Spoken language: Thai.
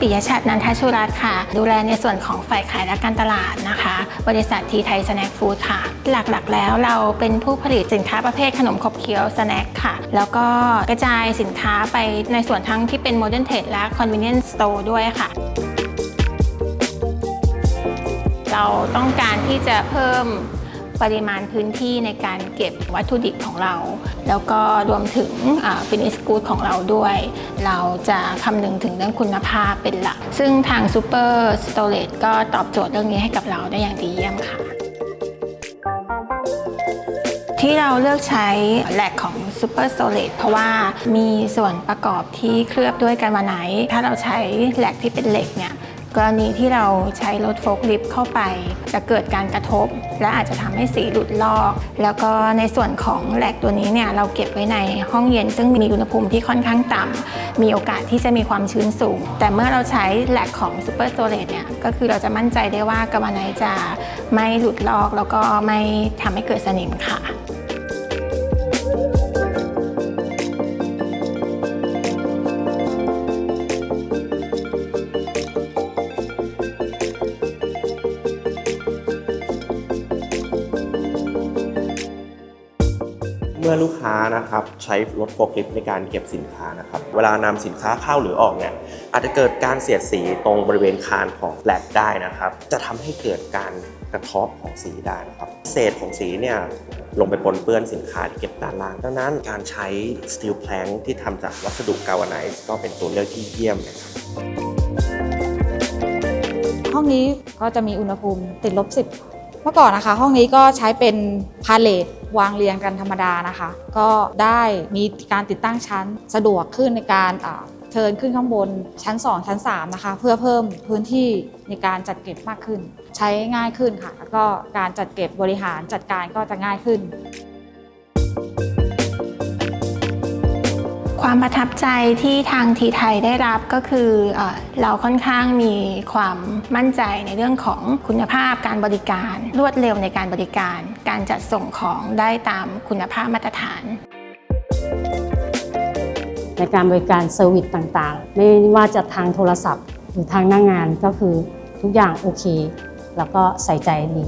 ปิยชัดนันทชุรัตน์ค่ะ ดูแลในส่วนของฝ่ายขายและการตลาดนะคะ บริษัททีไทยสแน็คฟู้ดค่ะ หลักๆ แล้วเราเป็นผู้ผลิตสินค้าประเภทขนมขบเคี้ยวสแน็คค่ะ แล้วก็กระจายสินค้าไปในส่วนทั้งที่เป็นโมเดิร์นเทรดและคอนเว n เ e น c ์สโตร์ด้วยค่ะเราต้องการที่จะเพิ่ม ปริมาณพื้นที่ในการเก็บวัตถุดิบของเรา แล้วก็รวมถึงฟินิชกูดของเราด้วย เราจะคำนึงถึงเรื่องคุณภาพเป็นหลัก ซึ่งทาง Super Storage ก็ตอบโจทย์เรื่องนี้ให้กับเราได้อย่างดีเยี่ยมค่ะที่เราเลือกใช้แหลกของ Super Solid เพราะว่ามีส่วนประกอบที่เคลือบด้วยกันวาไนท์ถ้าเราใช้แหลกที่เป็นเหล็กเนี่ย กรณีที่เราใช้รถโฟล์คลิฟต์เข้าไป จะเกิดการกระทบ และอาจจะทำให้สีหลุดลอก แล้วก็ในส่วนของแหลกตัวนี้เนี่ยเราเก็บไว้ในห้องเย็น ซึ่งมีอุณหภูมิที่ค่อนข้างต่ำมีโอกาสที่จะมีความชื้นสูง แต่เมื่อเราใช้แหลกของ Super Storage เนี่ยก็คือเราจะมั่นใจได้ว่ากระวาไนจะไม่หลุดลอก แล้วก็ไม่ทำให้เกิดสนิมค่ะ มื่อลูกค้านะครับใช้รถโฟล์คลิฟต์ในการเก็บสินค้านะครับเวลานำสินค้าเข้าหรือออกเนี่ยอาจจะเกิดการเสียดสีตรงบริเวณคานของแฟลตได้นะครับ จะทำให้เกิดการกระเทบของสีได้นะครับ เศษของสีเนี่ยลงไปปนเปื้อนสินค้าที่เก็บด้านล่าง ดังนั้นการใช้สตีลแพลงที่ทำจากวัสดุกาวาไนซ์ก็เป็นตัวเลือกที่เยี่ยมนะครับห้องนี้ก็จะมีอุณหภูมิติดลบ 10 มื่อก่อนนะคะ ห้องนี้ก็ใช้เป็นพาเลทวางเรียงกันธรรมดานะคะ ก็ได้มีการติดตั้งชั้นสะดวกขึ้นในการเทินขึ้นข้างบนชั้น 2 ชั้น 3 นะคะ เพื่อเพิ่มพื้นที่ในการจัดเก็บมากขึ้น ใช้ง่ายขึ้นค่ะ แล้วก็การจัดเก็บบริหารจัดการก็จะง่ายขึ้น ความประทับใจที่ทางทีไทยได้รับก็คือเออเราค่อนข้างมีความมั่นใจในเรื่องของคุณภาพการบริการ รวดเร็วในการบริการ การจัดส่งของได้ตามคุณภาพมาตรฐาน ในการบริการเซอร์วิสต่างๆ ไม่ว่าจะทางโทรศัพท์ หรือทางหน้างงานก็คือทุกอย่างโอเค แล้วก็ใส่ใจดี